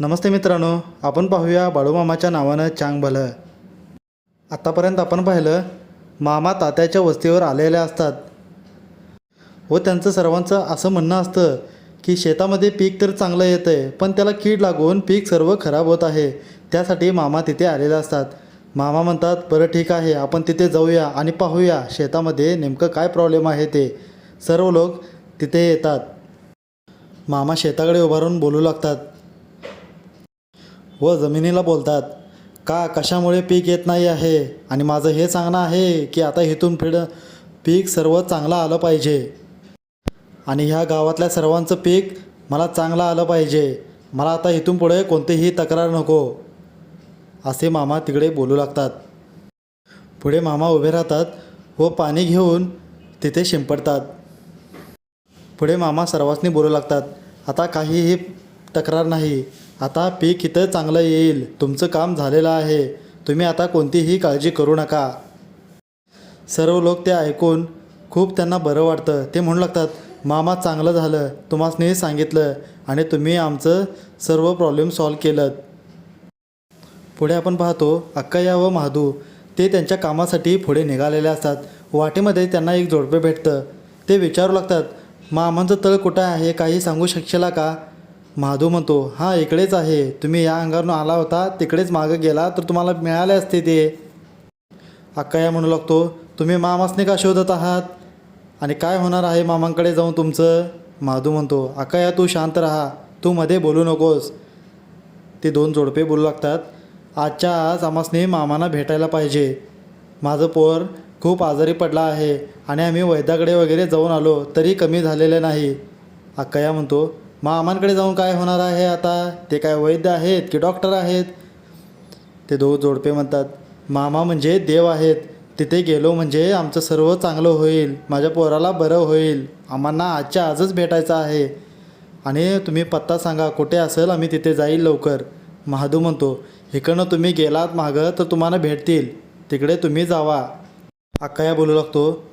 नमस्ते मित्रांनो आपण पाहूया बाळूमामाच्या नावानं चांग भलं. आत्तापर्यंत आपण पाहिलं मामा तात्याच्या वस्तीवर आलेले असतात. व त्यांचं सर्वांचं असं म्हणणं असतं की शेतामध्ये पीक तर चांगलं येतं आहे पण त्याला कीड लागून पीक सर्व खराब होत आहे. त्यासाठी मामा तिथे आलेले असतात. मामा म्हणतात बरं ठीक आहे आपण तिथे जाऊया आणि पाहूया शेतामध्ये नेमकं काय प्रॉब्लेम आहे ते. सर्व लोक तिथे येतात. मामा शेताकडे उभारून बोलू लागतात. व जमिनीला बोलतात का कशामुळे पीक येत नाही आहे? आणि माझं हे सांगणं आहे की आता इथून पुढं पीक सर्व चांगलं आलं पाहिजे. आणि ह्या गावातल्या सर्वांचं पीक मला चांगलं आलं पाहिजे. मला आता इथून पुढे कोणतीही तक्रार नको. असे मामा तिकडे बोलू लागतात. पुढे मामा उभे राहतात व पाणी घेऊन तिथे शिंपडतात. पुढे मामा सर्वांनी बोलू लागतात आता काहीही तक्रार नाही. आता पीक इथं चांगलं येईल. तुमचं काम झालेलं आहे. तुम्ही आता कोणतीही काळजी करू नका. सर्व लोक ते ऐकून खूप त्यांना बरं वाटतं. ते म्हणू लागतात मामा चांगलं झालं. तुम्हासनी सांगितलं आणि तुम्ही आमचं सर्व प्रॉब्लेम सॉल्व केलं पुढे आपण पाहतो अक्कया व महादू ते त्यांच्या कामासाठी पुढे निघालेले असतात. वाटेमध्ये त्यांना एक जोडपे भेटतं. ते विचारू लागतात मामांचं तळ कुठं आहे? काही सांगू शकशिला का? महादू म्हणतो हां इकडेच आहे. तुम्ही या अंगावरून आला होता तिकडेच मागं गेला तर तुम्हाला मिळाले असते ते. अक्काया म्हणू लागतो तुम्ही मामासने का शोधत आहात? आणि काय होणार आहे मामांकडे जाऊन तुमचं? माधू म्हणतो अक्काया तू शांत राहा. तू मध्ये बोलू नकोस. ते दोन जोडपे बोलू लागतात आजच्या आज आमासने मामांना भेटायला पाहिजे. माझं पोर खूप आजारी पडला आहे आणि आम्ही वैद्याकडे वगैरे जाऊन आलो तरी कमी झालेले नाही. अक्कया म्हणतो मामांकडे जाऊन काय होणार आहे आता? ते काय वैद्य आहेत की डॉक्टर आहेत? ते दोन जोडपे म्हणतात मामा म्हणजे देव आहेत. तिथे गेलो म्हणजे आमचं सर्व चांगलं होईल. माझ्या पोराला बरं होईल. आम्हाला आजच्या आजच भेटायचं आहे. आणि तुम्ही पत्ता सांगा कुठे असेल आम्ही तिथे जाईल लवकर. महादू म्हणतो इकडनं तुम्ही गेलात मागं तर तुम्हाला भेटतील. तिकडे तुम्ही जावा. अक्काया बोलू लागतो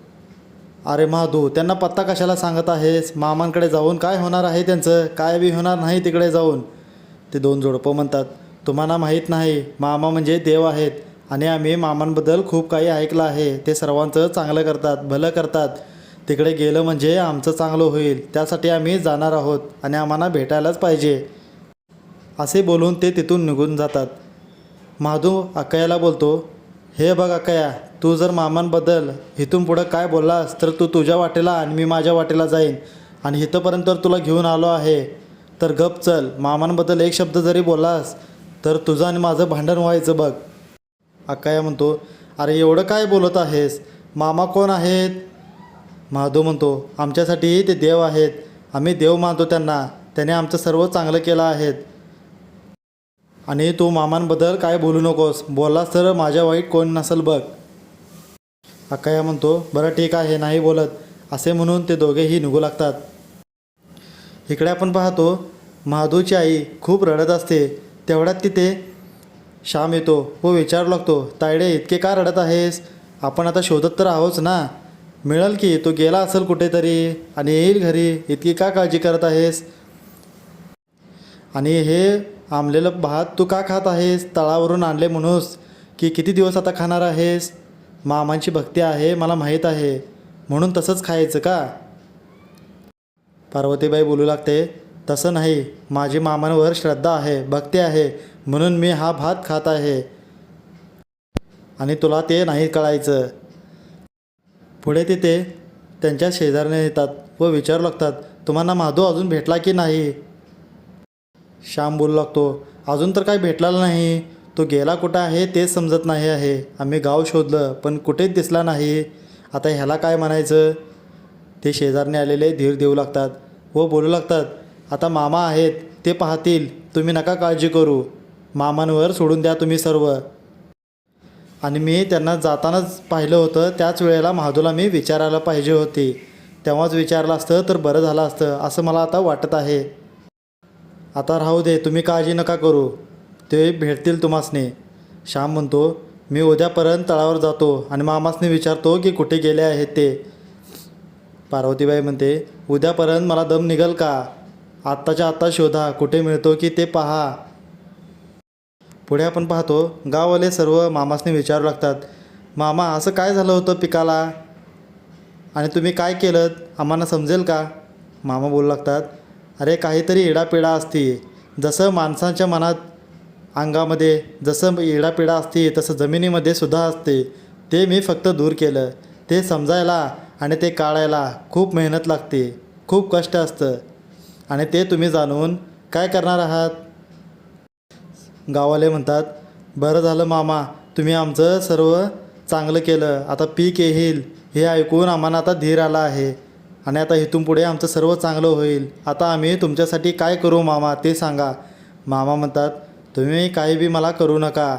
अरे महादू त्यांना पत्ता कशाला सांगत आहेस? मामांकडे जाऊन काय होणार आहे त्यांचं? काय बी होणार नाही तिकडे जाऊन. ते दोन जोडपं म्हणतात तुम्हाला माहीत नाही मामा म्हणजे देव आहेत आणि आम्ही मामांबद्दल खूप काही ऐकलं आहे. ते सर्वांचं चांगलं करतात भलं करतात. तिकडे गेलं म्हणजे आमचं चांगलं होईल. त्यासाठी आम्ही जाणार आहोत आणि आम्हाला भेटायलाच पाहिजे. असे बोलून ते तिथून निघून जातात. महादू अक्कयाला बोलतो हे बघ अकया तू जर मामांबद्दल इथून पुढं काय बोललास तर तू तुझ्या वाटेला आणि मी माझ्या वाटेला जाईन. आणि इथंपर्यंत तर तुला घेऊन आलो आहे. तर गप चल मामांबद्दल एक शब्द जरी बोललास तर तुझं आणि माझं भांडण व्हायचं बघ. अक्काया म्हणतो अरे एवढं काय बोलत आहेस? मामा कोण आहेत? माधव म्हणतो आमच्यासाठी ते देव आहेत. आम्ही देव मानतो त्यांना. त्याने आमचं सर्व चांगलं केलं आहेत आणि तू मामांबद्दल काय बोलू नकोस. बोललास तर माझ्या वाईट कोण नसेल बघ. अक्काया म्हणतो बरं ठीक आहे नाही बोलत. असे म्हणून ते दोघेही निघू लागतात. इकडे आपण पाहतो महादूची आई खूप रडत असते. तेवढ्यात तिथे श्याम येतो. व विचारू लागतो तायडे इतके का रडत आहेस? आपण आता शोधत तर आहोच ना. मिळेल की तो गेला असेल कुठेतरी? आणि येईल घरी. इतकी का काळजी करत आहेस? आणि हे आंबलेलं भात तू का खात आहेस? तळावरून आणले म्हणूस की किती दिवस आता खाणार आहेस? मामांची भक्ती आहे मला माहीत आहे. म्हणून तसंच खायचं का? पार्वतीबाई बोलू लागते तसं नाही. माझी मामांवर श्रद्धा आहे भक्ती आहे. म्हणून मी हा भात खात आहे. आणि तुला ते नाही कळायचं. पुढे तिथे त्यांच्या शेजारने येतात व विचारू लागतात तुम्हाला माधू अजून भेटला की नाही? श्याम बोलू लागतो अजून तर काय भेटलेला नाही. तो गेला कुठं आहे तेच समजत नाही आहे. आम्ही गाव शोधलं पण कुठेच दिसला नाही. आता ह्याला काय म्हणायचं? ते शेजारने आलेले धीर देऊ लागतात. व बोलू लागतात. आता मामा आहेत ते पाहतील. तुम्ही नका काळजी करू. मामांवर सोडून द्या तुम्ही सर्व. आणि मी त्यांना जातानाच पाहिलं होतं. त्याच वेळेला महादूला मी विचारायला पाहिजे होती. तेव्हाच विचारलं असतं तर बरं झालं असतं असं मला आता वाटत आहे. आता राहू दे तुम्ही काळजी नका करू. ते भेटतील तुम्हासने. श्याम म्हणतो मी उद्यापर्यंत तळावर जातो आणि मामासने विचारतो की कुठे गेले आहेत ते. पार्वतीबाई म्हणते उद्यापर्यंत मला दम निघल का? आत्ताच्या आत्ता शोधा कुठे मिळतो की ते पहा. पुढे आपण पाहतो गाववाले सर्व मामासने विचारू लागतात मामा असं काय झालं होतं पिकाला? आणि तुम्ही काय केलं आम्हाला समजेल का? मामा बोलू लागतात अरे काहीतरी इडापिडा असते. जसं माणसाच्या मनात अंगामध्ये जसं इडापिडा असते तसं जमिनीमध्ये सुद्धा असते. ते मी फक्त दूर केलं. ते समजायला आणि ते काढायला खूप मेहनत लागते. खूप कष्ट असतं. आणि ते तुम्ही जाणून काय करणार आहात? गावाले म्हणतात बरं झालं मामा तुम्ही आमचं सर्व चांगलं केलं. आता पीक येईल. हे ऐकून आम्हाला आता धीर आला आहे. आणि आता इथून पुढे आमचं सर्व चांगलं होईल. आता आम्ही तुमच्यासाठी काय करू मामा? ते सांगा. मामा म्हणतात तुम्ही काही बी मला करू नका.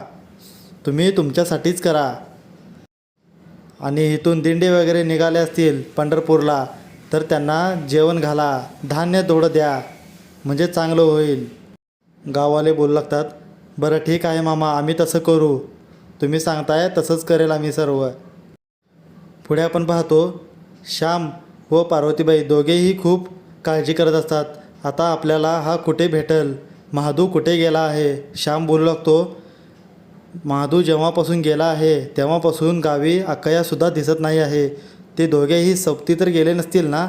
तुम्ही तुमच्यासाठीच करा. आणि इथून दिंडे वगैरे निघाले असतील पंढरपूरला तर त्यांना जेवण घाला. धान्य थोडं द्या. म्हणजे चांगलं होईल. गाववाले बोलू लागतात बरं ठीक आहे मामा आम्ही तसं करू. तुम्ही सांगताय तसंच करेल आम्ही सर्व. पुढे आपण पाहतो श्याम व पार्वतीबाई दोघेही खूप काळजी करत असतात. आता आपल्याला हा कुठे भेटल? महादू कुठे गेला आहे? श्याम बोलू लागतो. महादू जेव्हापासून गेला आहे तेव्हापासून गावी अक्कयासुद्धा दिसत नाही आहे. ते दोघेही सप्ती तर गेले नसतील ना?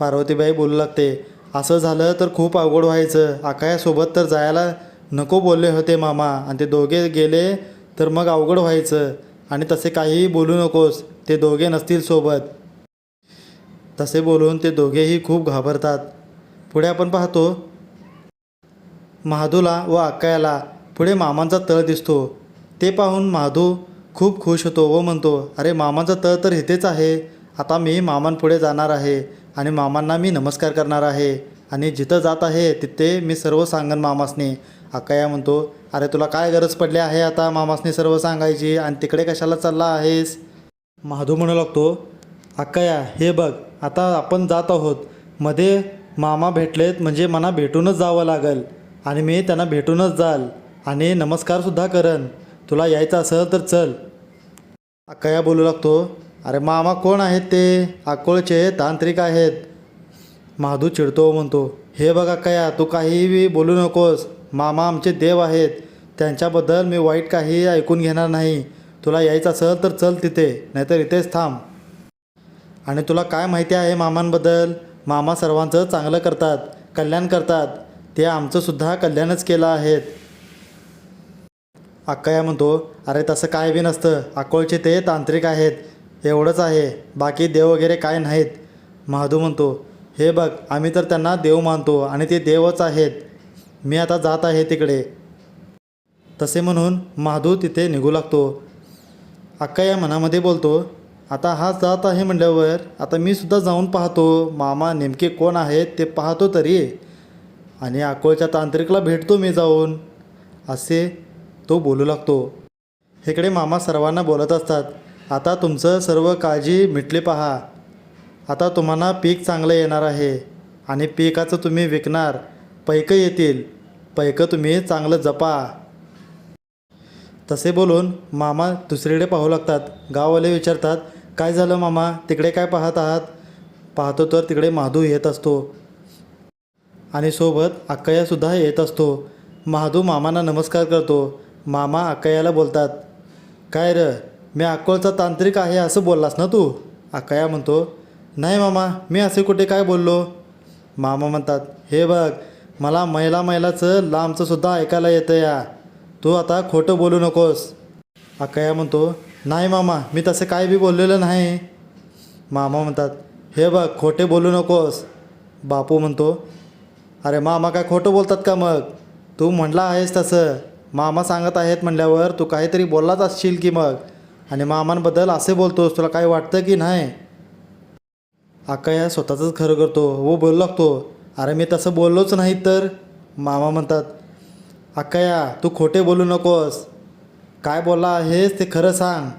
पार्वतीबाई बोलू लागते. असं झालं तर खूप अवघड व्हायचं. आकायासोबत तर जायला नको बोलले होते मामा. आणि ते दोघे गेले तर मग अवघड व्हायचं. आणि तसे काहीही बोलू नकोस. ते दोघे नसतील सोबत. तसे बोलून ते दोघेही खूप घाबरतात. पुढे आपण पाहतो महादूला व अक्कायाला पुढे मामांचा तळ दिसतो. ते पाहून महादू खूप खुश होतो व म्हणतो अरे मामांचा तळ तर इथेच आहे. आता मी मामांपुढे जाणार आहे आणि मामांना मी नमस्कार करणार आहे. आणि जिथं जात आहे तिथे मी सर्व सांगन मामासने. अक्काया म्हणतो अरे तुला काय गरज पडली आहे आता मामासने सर्व सांगायची? आणि तिकडे कशाला चालला आहेस? महाधू म्हणू लागतो अक्काया हे बघ आता आपण जात आहोत. मध्ये मामा भेटलेत म्हणजे मला भेटूनच जावं लागेल. आणि मी त्यांना भेटूनच जाल. आणि नमस्कारसुद्धा करन तुला यायचं असं तर चल. अक्काया बोलू लागतो. अरे मामा कोण आहेत ते? अकोळचे तांत्रिक आहेत. महादू चिडतो म्हणतो. हे बघ अक्काया तू काहीही बोलू नकोस. मामा आमचे देव आहेत. त्यांच्याबद्दल मी वाईट काही ऐकून घेणार नाही. तुला यायचं असेल तर चल तिथे नाहीतर इथेच थांब. आणि तुला काय माहिती आहे मामांबद्दल? मामा सर्वांचं चांगलं करतात कल्याण करतात. ते आमचंसुद्धा कल्याणच केलं आहेत. अक्काया म्हणतो अरे तसं काय बी नसतं. अक्कोळचे ते तांत्रिक आहेत. एवढंच आहे. बाकी देव वगैरे काय नाहीत. महादू म्हणतो हे बघ आम्ही तर त्यांना देव मानतो आणि ते देवच आहेत. मी आता जात आहे तिकडे. तसे म्हणून महादू तिथे निघू लागतो. अक्काया मनामध्ये बोलतो आता हा जात आहे म्हटल्यावर आता मी सुद्धा जाऊन पाहतो मामा नेमके कोण आहेत ते पाहतो तरी. आणि अकोळच्या तांत्रिकला भेटतो मी जाऊन असे तो बोलू लागतो. इकडे मामा सर्वांना बोलत असतात आता तुमचं सर्व काळजी मिटली पहा. आता तुम्हाला पीक चांगलं येणार आहे आणि पिकाचं तुम्ही विकणार पैकं येतील पैकं तुम्ही चांगलं जपा. तसे बोलून मामा दुसरीकडे पाहू लागतात गाववाले विचारतात काय झालं मामा? तिकडे काय पाहत आहात? पाहतो तर तिकडे महादू येत असतो. आणि सोबत अक्कयासुद्धा येत असतो. महादू मामांना नमस्कार करतो. मामा अक्कयाला बोलतात काय र मी अक्कोळचा तांत्रिक आहे असं बोललास ना तू? अक्कया म्हणतो नाही मामा मी असे कुठे काय बोललो? मामा म्हणतात हे बघ मला मैला मैलाचं लांबचंसुद्धा ऐकायला येतं या. तू आता खोटं बोलू नकोस. अक्कया म्हणतो नाही मामा मी तसं काय बी बोललेलं नाही. मामा म्हणतात हे बघ खोटे बोलू नकोस. बापू म्हणतो अरे मामा काय खोटं बोलतात का मग? तू म्हणला आहेस तसं. मामा सांगत आहेत म्हणल्यावर तू काहीतरी बोललाच असशील की मग. आणि मामांबद्दल असे बोलतोस तुला काय वाटतं की नाही? अक्कया स्वतःचंच खरं करतो व बोलू लागतो. अरे मी तसं बोललोच नाही तर? मामा म्हणतात अक्कया तू खोटे बोलू नकोस. काय बोलला हेच ते खरं सांग.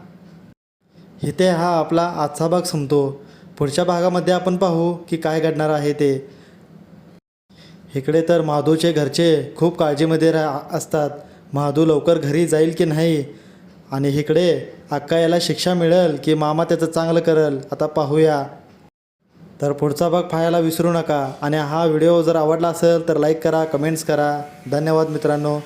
इथे हा आपला आजचा भाग संपतो. पुढच्या भागामध्ये आपण पाहू की काय घडणार आहे ते. इकडे तर महाधूचे घरचे खूप काळजीमध्ये रा असतात. महादू लवकर घरी जाईल की नाही? आणि इकडे अक्का याला शिक्षा मिळेल की मामा त्याचं चांगलं करेल आता पाहूया. तर पुढचा भाग पाहायला विसरू नका. आणि हा व्हिडिओ जर आवडला असेल तर लाईक करा कमेंट्स करा. धन्यवाद मित्रांनो.